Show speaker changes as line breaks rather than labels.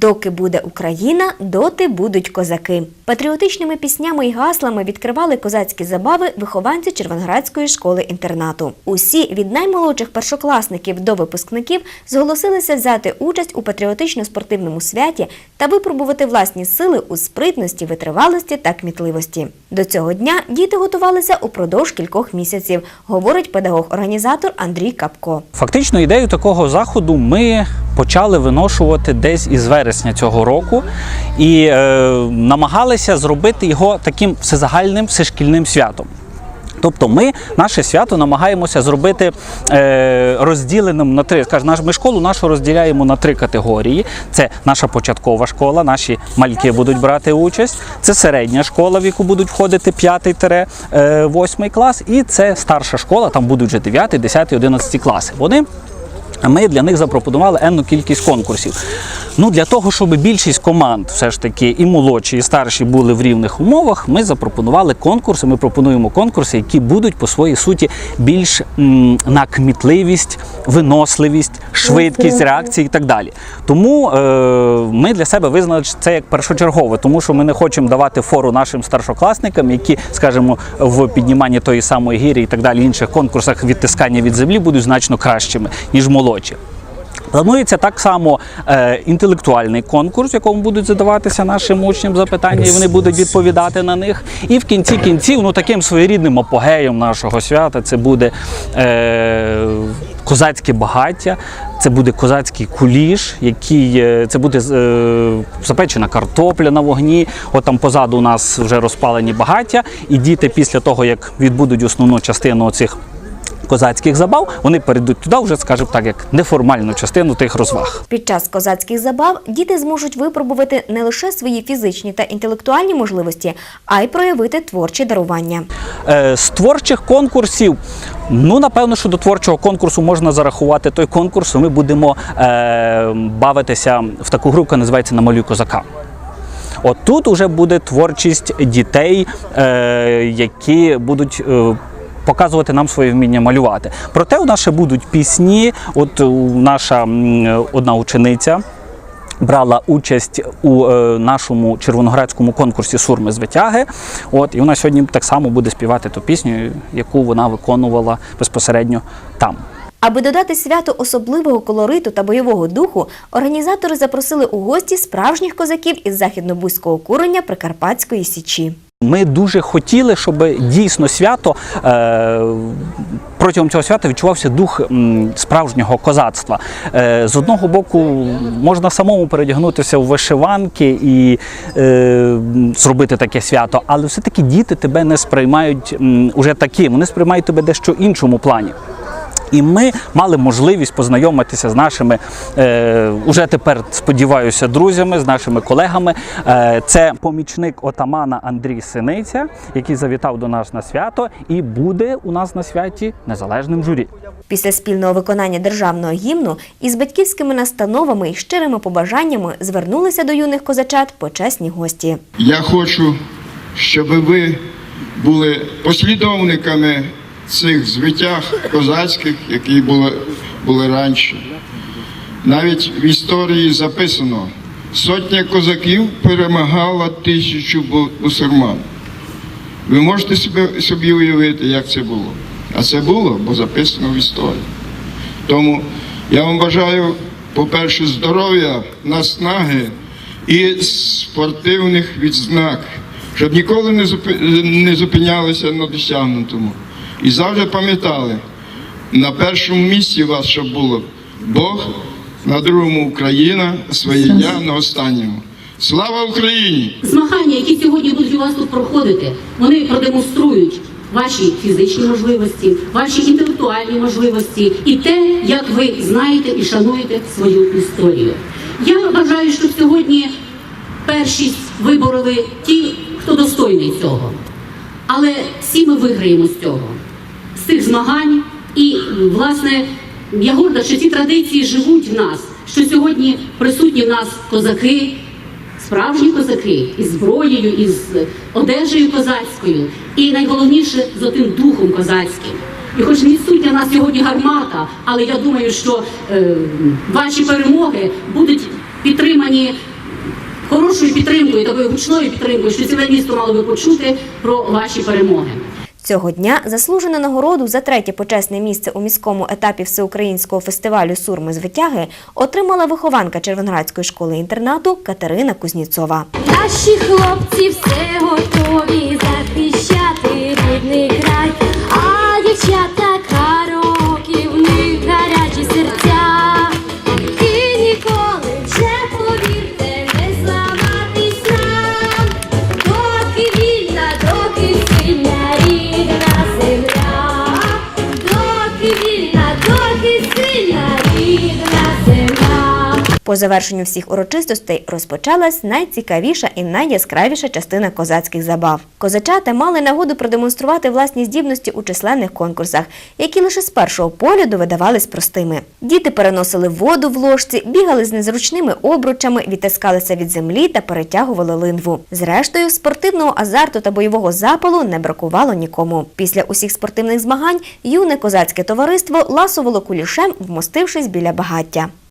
Доки буде Україна, доти будуть козаки. Патріотичними піснями і гаслами відкривали козацькі забави вихованці Червоноградської школи інтернату. Усі від наймолодших першокласників до випускників зголосилися взяти участь у патріотично-спортивному святі та випробувати власні сили у спритності, витривалості та кмітливості. До цього дня діти готувалися упродовж кількох місяців, говорить педагог-організатор Андрій Капко.
Фактично, ідею такого заходу ми почали виношувати десь із вересня цього року і е, намагалися зробити його таким всезагальним всешкільним святом. Тобто ми наше свято намагаємося зробити е, розділеним на три. Скажімо, наш, ми школу нашу розділяємо на три категорії: це наша початкова школа, наші мальки будуть брати участь. Це середня школа, в яку будуть входити 5-8 клас, і це старша школа, там будуть вже 9, 10, 11 класи. Вони ми для них запропонували енну кількість конкурсів. Ну для того, щоб більшість команд, все ж таки, і молодші, і старші були в рівних умовах, ми запропонували конкурси. Ми пропонуємо конкурси, які будуть по своїй суті більш м, на кмітливість, виносливість, швидкість реакції і так далі. Тому е, ми для себе визнали це як першочергове, тому що ми не хочемо давати фору нашим старшокласникам, які, скажімо, в підніманні тої самої гірі і так далі, інших конкурсах відтискання від землі будуть значно кращими, ніж молодші. Планується так само е, інтелектуальний конкурс, в якому будуть задаватися нашим учням запитання, і вони будуть відповідати на них. І в кінці кінців, ну таким своєрідним апогеєм нашого свята, це буде е, козацьке багаття, це буде козацький куліш, який е, це буде е, запечена картопля на вогні. От там позаду у нас вже розпалені багаття, і діти після того, як відбудуть основну частину цих козацьких забав, вони перейдуть туди, вже скажімо так, як неформальну частину тих розваг.
Під час козацьких забав діти зможуть випробувати не лише свої фізичні та інтелектуальні можливості, а й проявити творчі дарування.
Е, З творчих конкурсів, ну напевно, що до творчого конкурсу можна зарахувати той конкурс. Ми будемо е, бавитися в таку гру, яка називається Намалюй козака. От тут вже буде творчість дітей, е, які будуть. е, Показувати нам своє вміння малювати. Проте у нас ще будуть пісні. От наша одна учениця брала участь у е, нашому червоноградському конкурсі Сурми з витяги. От, і вона сьогодні так само буде співати ту пісню, яку вона виконувала безпосередньо там.
Аби додати свято особливого колориту та бойового духу, організатори запросили у гості справжніх козаків із західнобузького курення Прикарпатської січі.
Ми дуже хотіли, щоб дійсно свято е, протягом цього свята відчувався дух справжнього козацтва. Е, з одного боку, можна самому передягнутися в вишиванки і е, зробити таке свято, але все-таки діти тебе не сприймають уже таким, вони сприймають тебе дещо іншому плані. І ми мали можливість познайомитися з нашими, е, уже тепер сподіваюся, друзями, з нашими колегами. Е, це помічник отамана Андрій Синиця, який завітав до нас на свято і буде у нас на святі незалежним журі.
Після спільного виконання державного гімну із батьківськими настановами і щирими побажаннями звернулися до юних козачат почесні гості.
Я хочу, щоб ви були послідовниками цих звитяг козацьких, які були, були раніше. Навіть в історії записано, сотня козаків перемагала тисячу бусурман. Ви можете собі, собі уявити, як це було. А це було, бо записано в історії. Тому я вам бажаю, по-перше, здоров'я, наснаги і спортивних відзнак, щоб ніколи не зупинялися на досягнутому. І завжди пам'ятали, на першому місці вас щоб було Бог, на другому Україна, своє я на останньому. Слава Україні!
Змагання, які сьогодні будуть у вас тут проходити, вони продемонструють ваші фізичні можливості, ваші інтелектуальні можливості і те, як ви знаєте і шануєте свою історію. Я бажаю, щоб сьогодні першість вибороли ті, хто достойний цього. Але всі ми виграємо з цього, цих змагань. І, власне, я горда, що ці традиції живуть в нас, що сьогодні присутні в нас козаки, справжні козаки із зброєю, із одежею козацькою, і найголовніше з отим духом козацьким. І хоч не відсутня нас сьогодні гармата, але я думаю, що е, ваші перемоги будуть підтримані хорошою підтримкою, такою гучною підтримкою, що ціле місто мало би почути про ваші перемоги.
Цього дня заслужену нагороду за третє почесне місце у міському етапі всеукраїнського фестивалю Сурми з витяги отримала вихованка Червоноградської школи інтернату Катерина Кузніцова.
Наші хлопці все готові захищати рідний край, а дівчата
По завершенню всіх урочистостей розпочалась найцікавіша і найяскравіша частина козацьких забав. Козачата мали нагоду продемонструвати власні здібності у численних конкурсах, які лише з першого погляду видавались простими. Діти переносили воду в ложці, бігали з незручними обручами, відтискалися від землі та перетягували линву. Зрештою, спортивного азарту та бойового запалу не бракувало нікому. Після усіх спортивних змагань юне козацьке товариство ласувало кулішем, вмостившись біля багаття.